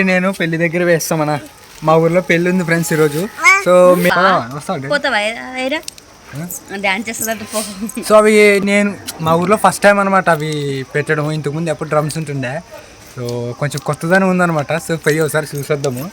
నేను పెళ్ళి దగ్గర వేస్తామన్నా మా ఊర్లో పెళ్ళి ఉంది ఫ్రెండ్స్ ఈరోజు. సో డాన్స్ చేస్తుందంటే పో. సో అవి నేను మా ఊర్లో ఫస్ట్ టైం అనమాట అవి పెట్టడం ఇంతకుముందు ఎప్పుడు డ్రమ్స్ ఉంటుండే. సో కొంచెం కొత్తదనం ఉందన్నమాట. సో పోయి ఒకసారి చూసేద్దాము.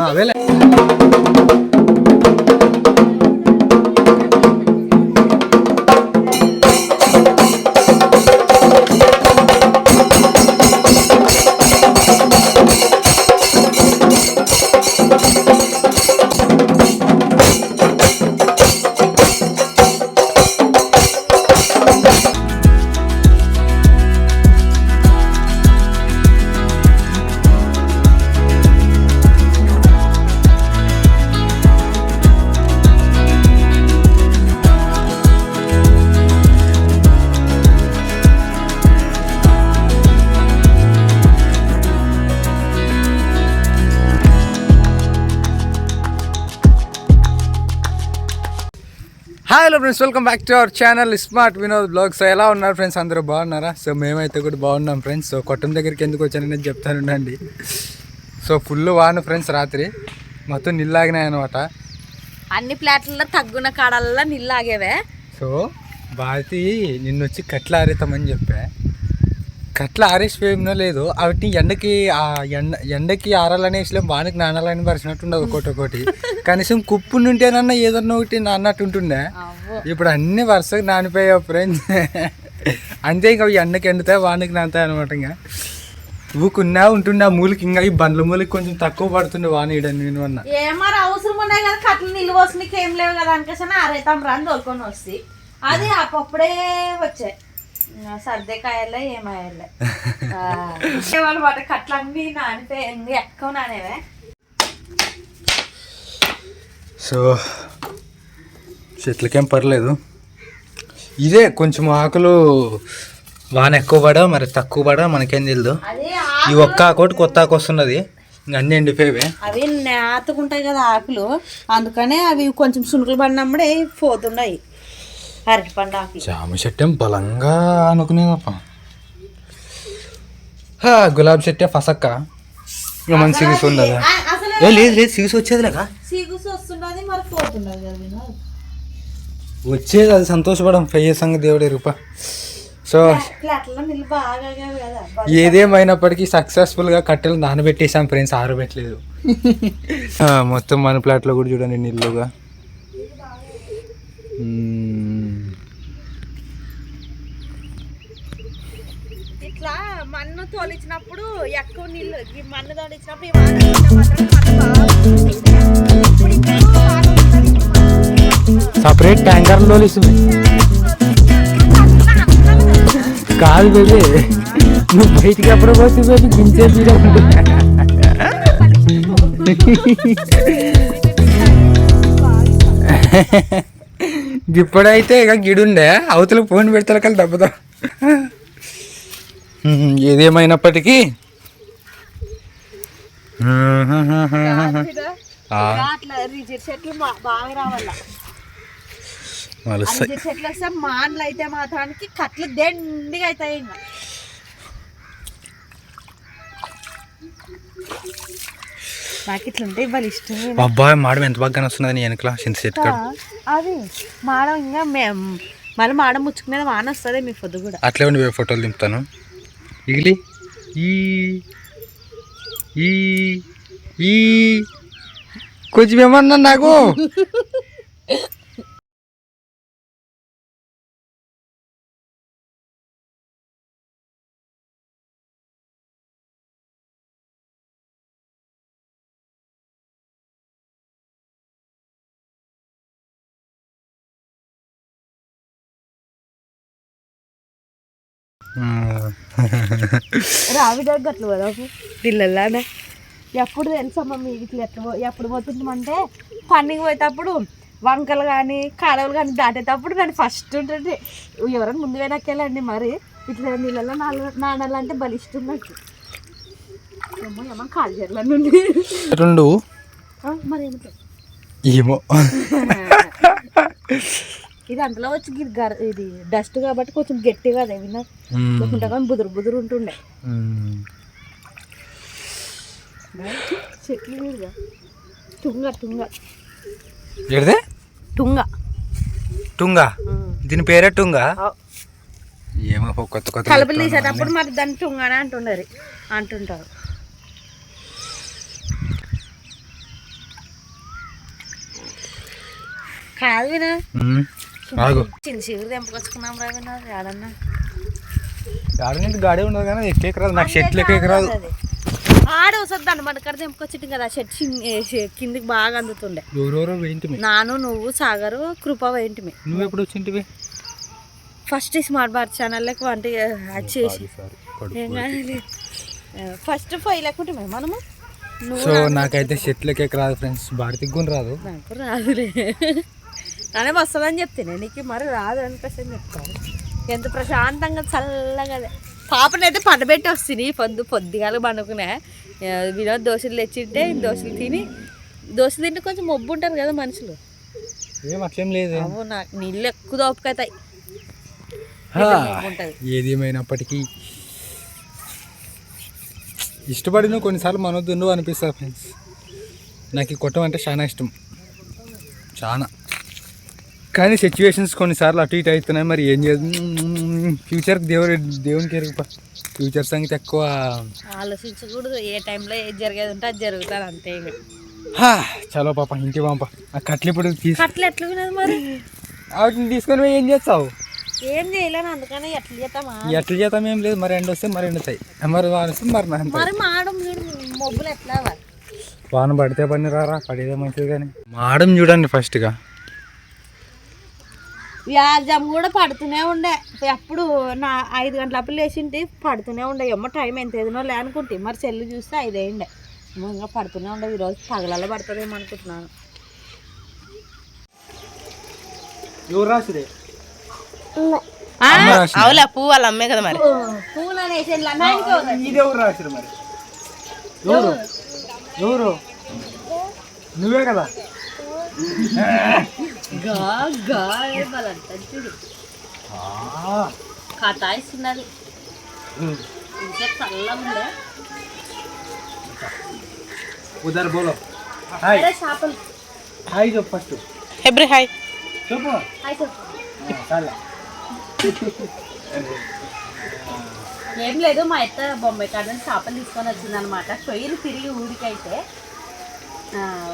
ఆ, hi hello friends welcome back to our channel smart Vinod blog so ఎలా ఉన్నారు ఫ్రెండ్స్ అందరూ బాగున్నారా? సో మేమైతే కూడా బాగున్నాం ఫ్రెండ్స్ సో కొట్టం దగ్గరికి ఎందుకు వచ్చానని చెప్తానుండండి సో ఫుల్ వాన ఫ్రెండ్స్ రాత్రి. మొత్తం నిల్లాగినాయి అనమాట అన్ని ప్లాట్లలో తగ్గున కాడల్లో నీళ్ళు ఆగేవే సో భారతి నిన్న వచ్చి కట్ల ఆరేతామని చెప్పా. కట్ల ఆరేసిపోయినో లేదు అవి ఎండకి ఆ ఎండ ఎండకి ఆరాలని వేసలేం వానికి నానాలని పరిచినట్టు ఉండదు ఒకటి ఒకటి కనీసం కుప్పు నుంటేనన్నా ఏదన్నా ఒకటి నాన్నట్టు ఉంటుండే ఇప్పుడు అన్ని వరుసగా నానిపోయావు ఫ్రెండ్స్. అంతే ఇంకా ఎండకి ఎండుతాయి వానికి నానుతాయి అనమాట ఇంకా. ఊకున్నా ఉంటుండే ఆ మూలకి ఇంకా ఈ బండ్ల మూలకి కొంచెం తక్కువ పడుతుండే వాన ఈడ నేను అన్న. ఏమారు అవసరం ఉన్నాయి కదా నిల్వ వస్తుంది ఏం లేవు కదా అనుకేసాను ఆరైతాం రా అని తోలుకొని వస్తే. అది అప్పుడే వచ్చాయి. సర్దేకాయలే ఏమాయలే. వాళ్ళు వాటి కట్లన్నీ నానిపోయి ఎక్కువ నానేవే. సో చెట్లకేం పర్లేదు. ఇదే కొంచెం ఆకులు వాన ఎక్కువ పడా మరి తక్కువ పడా మనకేం తెలియదు ఈ ఒక్క ఆకోటి కొత్త ఆకు వస్తున్నది. అన్నీ ఎండిపోయేవే అవి నేతకుంటాయి కదా ఆకులు. అందుకనే అవి కొంచెం సునుకులు పడినప్పుడే పోతున్నాయి. అరటి పండు ఆకులు జామ చెట్టు ఏం బలంగా అనుకునేదప్ప. హా, గులాబీ చెట్టే ఫసక్క? ఇక మంచి సిగిసి ఉండదు ఏ లేదు లేదు సిగిసి వచ్చేది లేక సిగుసు వస్తున్నది మరి పోతున్నది. వచ్చేది అది సంతోషపడం. పోయే సంగతి దేవుడే రూప సో ఏదేమైనప్పటికీ సక్సెస్ఫుల్గా కట్టెలు నానబెట్టేసాం ఫ్రెండ్స్ ఆరబెట్టలేదు మొత్తం మన ప్లాట్లో కూడా చూడండి నీళ్ళుగా మ్మ్. ఇట్లా మన్ను తోలిచ్చినప్పుడు ఎక్కువ నీళ్ళు ఈ మన్ను తోలిచ్చినప్పుడు ఈ. సపరేట్ ట్యాంకర్లో కాదు బేబీ నువ్వు బయటికి ఎప్పుడు పోతే బేబీ గింజే ఇప్పుడైతే ఇక గిడుండే అవతల ఫోన్ పెడతారు కానీ దెబ్బతా ఏదేమైనప్పటికీ. చెట్లు వస్తే మాన్లు అయితే మాత్రానికి కట్లు దండిగా అవుతాయి ఇంకా. నాకు ఇట్లా ఉంటే ఇష్టం అబ్బాయి మాడం ఎంత బాగా వస్తున్నది నీ వెనకలా? చింత చెట్టు కాడ. అది మాడం ఇంకా మేము మళ్ళీ మాడం ముచ్చుకునేది వాన వస్తుంది మీ పొద్దు కూడా. అట్లే ఉండి ఫోటోలు దింపుతాను. ಈಗಲಿ? ई ई ಈ. कुछ भी मन ना రావి దగ్గర అట్లా పోదాము పిల్లలానే. ఎప్పుడు తెలుసమ్మా మీకు ఇట్లా ఎట్లా పో- ఎప్పుడు పోతుంటామంటే పండుగ పోయేటప్పుడు వంకలు కానీ కాలువలు కానీ దాటేటప్పుడు నేను ఫస్ట్ ఉంటుంది. ఎవరైనా ముందు వెనక్కెళ్ళండి మరి. ఇట్లా నీళ్ళలో నాన్న నానాలంటే బలిష్టం నాకు. రెండు. ఆ, మరి ఏమిటో ఏమో ఇది అందులో వచ్చి ఇది డస్ట్ కాబట్టి కొంచెం గట్టిగా అదే విన్నా. లేకుంటే కానీ బుదురు బుదురు ఉంటుండే. చెట్లు తుంగ ఎడితే తుంగ. టుంగా దీని పేరే టుంగా ఏమో కొత్త కొత్త కలుపులు తీసేటప్పుడు మరి దాన్ని తుంగనే అంటుండరు అంటుంటారు. కాదు వినా. చిన్న చిగురు తెంపుకొచ్చుకున్నాం ఏడన్నా? గాడి ఉండదు కానీ ఎక్కేకి రాదు. నాకు చెట్లు ఎక్కేకి రాదు. ఆడ వస్తుంది దాన్ని మన కాడ తెంపుకొచ్చింది కదా చె- కిందికి బాగా అందుతుండే. ఎవరెవరో వేయింటిమి? నాను నువ్వు సాగరు కృప వేయింటిమి. నువ్వు ఎప్పుడు వచ్చింటివి? ఫస్ట్ స్మార్ట్ భారత్ ఛానల్లోకి వంట చేసి. ఫస్ట్ ఫైవ్ లేకుంటే మనము? సో నాకైతే చెట్లు ఎక్కేకి రాదు ఫ్రెండ్స్. భారతికి కూడా రాదు. నాకు రాదులే. నానే వస్తుందని చెప్తేనే నీకు మరి రాదు అనిపిస్తుంది చెప్తాను. ఎంత ప్రశాంతంగా చల్లగా అదే. పాపనైతే పండబెట్టి వస్తుంది పొద్దు పొద్దుగాల పండుకునే. వినోద్ దోశలు తెచ్చింటే దోశలు తిని దోశలు తింటే కొంచెం మొబ్బు ఉంటారు కదా మనుషులు. ఏం లేదు. అవు నాకు నీళ్ళు ఎక్కువ దోపకవుతాయి హా, ఉంటుంది. ఏది ఏమైనప్పటికీ ఇష్టపడిన కొన్నిసార్లు మనొద్దు నువ్వు అనిపిస్తుంది ఫ్రెండ్స్ నాకు ఈ కొట్టం అంటే చాలా ఇష్టం. చాలా. కానీ సిచ్యువేషన్స్ కొన్నిసార్లు అటు ఇటు అవుతున్నాయి. మరి ఏం చేద్దాం? ఫ్యూచర్కి దేవుడు దేవునికి ఎరుగు ఫ్యూచర్ సంగతి ఎక్కువ. ఆలోచించకూడదు. ఏ టైంలో ఏది జరిగేది ఉంటే అది జరుగుతుంది అంతే చలో పాప ఇంటి పంప. ఆ కట్లు ఇప్పుడు అట్లా ఎట్లా వినదు మరి? వాటిని తీసుకొని ఏం చేస్తావు? ఏం చేయలేను అందుకని ఎట్లా చేస్తామా ఎట్లా చేద్దాం ఏం లేదు. మరి ఎండ వస్తే మరి ఎండుతాయి. మరి మరి. మరి మాడం చూడు మొబ్బులు ఎట్లా? వాన పడితే పని రారా పడితే మంచిది కానీ. మాడం చూడండి ఫస్ట్గా వ్యాజం కూడా పడుతూనే ఉండే. ఎప్పుడు నా ఐదు గంటలప్పుడు లేచింటి పడుతూనే ఉండే. ఎమ్మ టైం ఎంత ఏదినో లే అనుకుంటే. మరి సెల్లు చూస్తే ఐదేండే. ఇంకా పడుతూనే ఉండే. ఈరోజు పగలలో పడుతుందేమో అనుకుంటున్నాను. అవులే పువ్వు వాళ్ళ అమ్మే కదా మరి. ఎవరు? నువ్వే కదా? గా గా ఏమలంట చూడు. ఇంకా చల్లగా ఉండే. ఉదర్ బోలో. హాయ్. చేపలు. హాయ్ చెప్పు ఫస్ట్. హెబ్రి హాయ్. చెప్పు. హాయ్ చెప్పు. చాలా ఏం లేదు మా అత్త బొంబాయి కాడ నుంచి చేపలు తీసుకొని వచ్చింది అనమాట పొయ్యిలు తిరిగి ఊరికైతే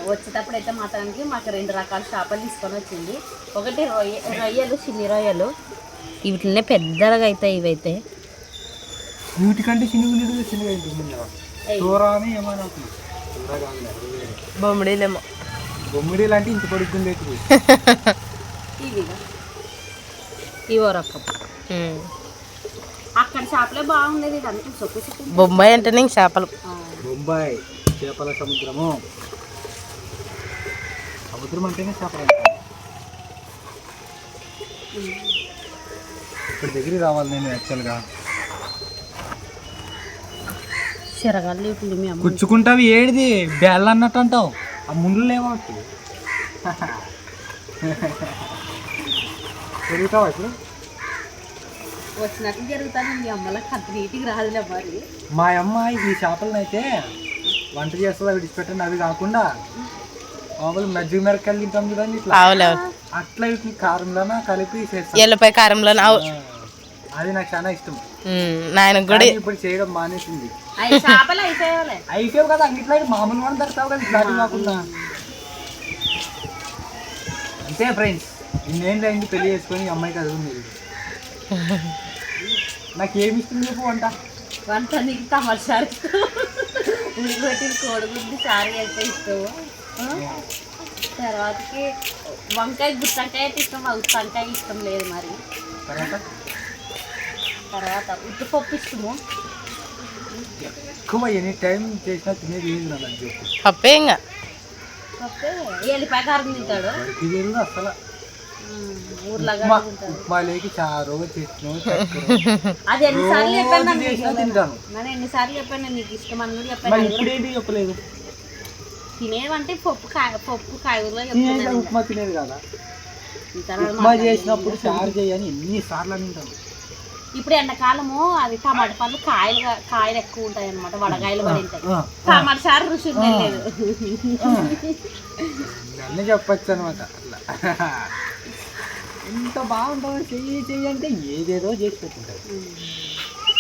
వచ్చేటప్పుడు అయితే మాత్రానికి మాకు రెండు రకాల చేపలు తీసుకొని వచ్చింది. ఒకటి రొయ్య రొయ్యలు చిన్ని రొయ్యలు. వీటినే పెద్దగా అవుతాయి ఇవైతే. వీటికంటే. బొమ్మడీలేమో. బొమ్మిడి లాంటి ఇంత పొడుగుంది ఇవి రకం అక్కడ చేపలే బాగుండేది ఇదంతా. బొంబాయి అంటేనే ఇంక చేపలు. ఆ, బొంబాయి చేపల సముద్రము. సముద్రం అంటేనే చేపలు. ఇక్కడ దగ్గరికి రావాలి నేను యాక్చువల్గా కుచ్చుకుంటావి ఏడిది? బెల్ల అన్నట్టు అంటావు. ఆ ముండ్లు లేవట్టి పెరుగుతావా ఇప్పుడు? వచ్చినట్లు జరుగుతాను మీ అమ్మల కథ నీటికి రాదులే మరి. మా అమ్మ ఈ చేపలను అయితే వంట చేస్తుందా విడిచిపెట్టండి అవి కాకుండా మజ్జిగ మిరకాయలు తింటాం చూడండి ఇట్లా. అవులే అట్లా వీటిని కారంలోన కలిపి చేస్తాం. ఎల్లిపాయ కారంలో అవు ఆ, అది నాకు చాలా ఇష్టం. నాయనకు కూడా ఇప్పుడు చేయడం మానేసింది. కదా అంగిట్లో మామూలు వాళ్ళు దొరుకుతావు కదా ఇట్లాంటి కాకుండా. అంతే ఫ్రెండ్స్ ఇన్నేళ్ళు అయింది పెళ్ళి చేసుకొని ఈ అమ్మాయికి అది ఉంది నాకు ఏమి ఇష్టం చెప్పు వంట? వంట నీకు తమసారి ఉడికొట్టిన కోడిగుడ్డు సారి అయితే ఇష్టము. ఆ? తర్వాతకి వంకాయ గుత్తొంకాయ అయితే ఇష్టం ఆ ఉత్తొంకాయ ఇష్టం లేదు మరి. తర్వాత? తర్వాత ఉట్టుపప్పు ఇష్టము. ఎక్కువ ఎనీ టైం చేసినా తినేది ఏది నాకు చెప్పు. పప్పే ఇంకా ఓకే ఎల్లిపాయ కారం తింటాడు. ఇది అసలు. ఉమ్, ఊర్లాగా ఉప్మా తింటాడు. ఉప్మా లేకి చారు చేసినావు అది ఎన్నిసార్లు చెప్పాను తింటాను. నేను ఎన్నిసార్లు చెప్పాను నీకు ఇష్టం అని కూడా చెప్పాను ఇప్పుడు ఏంటి చెప్పలేదు? తినేవంటే పప్పు కాయ పప్పు కాయగూరలో చెప్తున్నాను ఉప్మా తినేది కదా? ఉప్మా చేసినప్పుడు చారు చేయని ఎన్ని సార్లు అని తింటాను ఇప్పుడు ఎండాకాలము అది టమాటా పండ్లు కాయలు కాయలు ఎక్కువ ఉంటాయి అనమాట వడగాయలు పడి ఉంటాయి టమాటా సార్ రుచి ఉండలేదు అన్నీ చెప్పచ్చు అనమాట అట్లా. ఎంత బాగుంటుంది చెయ్యి చెయ్యి అంటే ఏదేదో చేసి పెట్టుంటారు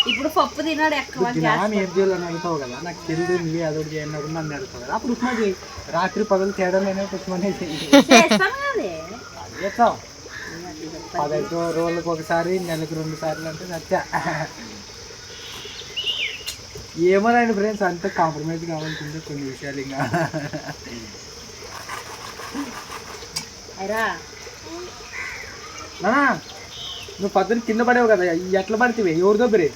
ఇప్పుడు పప్పు తినాడు ఎక్కువ దినాం ఏం చేయాలని అడుగుతావు కదా? నాకు తెలియదు నువ్వే అదొకటి చేయను నన్ను అడుగుతావు కదా? అప్పుడు ఉప్మా చేయి. రాత్రి పగలు తేడాలైనా ఉప్మానే చెయ్యి చేస్తాను కదే? చేస్తావు? పదహైదు రోజులకు ఒకసారి నెలకు రెండు సార్లు అంటే సత్య. ఏమోనండి ఫ్రెండ్స్ అంత కాంప్రమైజ్ కావాల్సిందే కొన్ని విషయాలు ఇంకా. నువ్వు పద్దెని కింద పడేవు కదా ఎట్లా పడితే ఎవరిదో బరే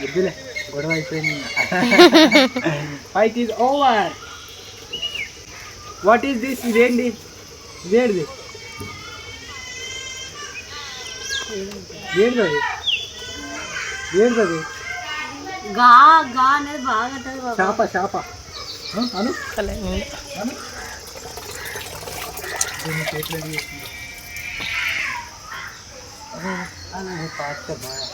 వద్దులే గొడవ అయిపోయింది fight is over what is this ఇదేంటి ఇదేంటిది ఏంటది ఏంటది గా గా అనేది బాగా ఉంటుంది బాబా చేప చేప ఆ, అను అను దీన్ని చేతిలో తీసుకుంటా. అను, అను, పాస్త బాగా.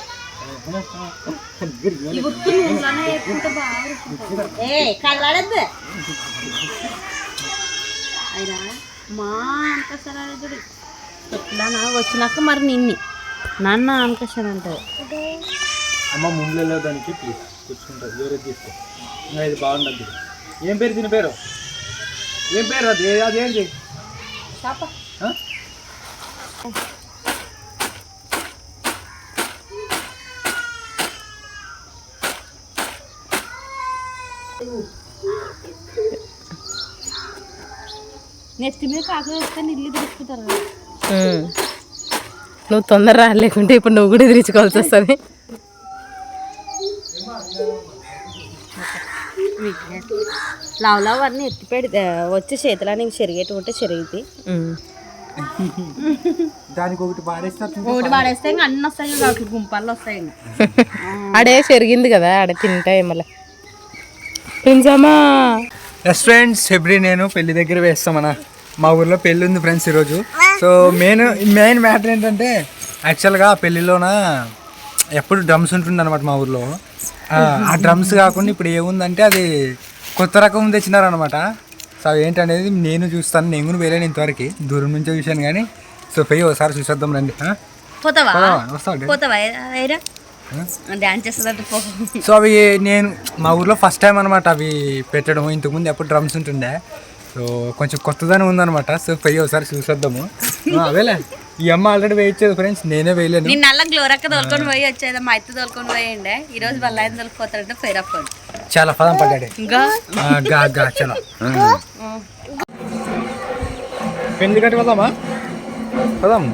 కళ్ళాడద్దు అయినా మా వచ్చినాక మరి నిన్ని నాన్న అంకసర అంటారు అమ్మ ముందులో దానికి ప్లీజ్ కూర్చుంటుంది. వేరే తీసుకో. ఇంకా ఇది బాగుండదు ఏం పేరు దీని పేరు? ఏం పేరు అది? అదేంటి ఆ? నెత్తి మీద కాకులు వస్తే తీసుకుంటారు ఉమ్. నువ్వు తొందర రాలేకుంటే ఇప్పుడు నువ్వు కూడా ఎదిరించుకోవాల్సి వస్తుంది. లావు లావు అన్నీ ఎత్తి పెడితే వచ్చి చేతులని చెరిగేటి ఉంటే చెరిగితే దానికి ఒకటి పాడేస్తే ఒకటి పడేస్తే ఇంకా అన్ని వస్తాయి ఇంకా అట్లా గుంపల్లో వస్తాయి ఆడే చెరిగింది కదా ఆడ తింటాయి మళ్ళీ ప్రిన్సమ్మా. ఎస్ ఫ్రెండ్స్ నేను పెళ్ళి దగ్గర వేస్తామన్నా మా ఊర్లో పెళ్ళి ఉంది ఫ్రెండ్స్ ఈరోజు. సో మెయిన్ మెయిన్ మ్యాటర్ ఏంటంటే యాక్చువల్గా ఆ పెళ్ళిలోన ఎప్పుడు డ్రమ్స్ ఉంటుండే అనమాట మా ఊర్లో. ఆ, డ్రమ్స్ కాకుండా ఇప్పుడు ఏముందంటే అది కొత్త రకం తెచ్చినారనమాట సో అవి ఏంటనేది నేను చూస్తాను నేను కూడా వేరే ఇంతవరకు. దూరం నుంచే చూశాను కానీ. సో పోయి ఒకసారి చూసేద్దాం రండి? పోతావా? పోదామా? డాన్స్ సో అవి నేను మా ఊర్లో ఫస్ట్ టైం అనమాట అవి పెట్టడం. ఇంతకుముందు ఎప్పుడు డ్రమ్స్ ఉంటుండే. సో కొంచెం కొత్తదనం ఉందన్నమాట. సో పోయి ఒకసారి చూసేద్దాము. అవేలే ఈ అమ్మ ఆల్రెడీ వేయచ్చేది ఫ్రెండ్స్ నేనే వేయలేను. నేను నల్ల గ్లోరక్క తోలుకొని పోయి వచ్చేది. మా అత్త తోలుకొని పోయిండే. ఈ రోజు వాళ్ళ ఆయన తోలుకుపోతాడంటే ఫైర్ అప్ చాలా పదం పడ్డాడు. గా. గా చాలా. పెళ్ళి కట్టి పోదామా పదాం.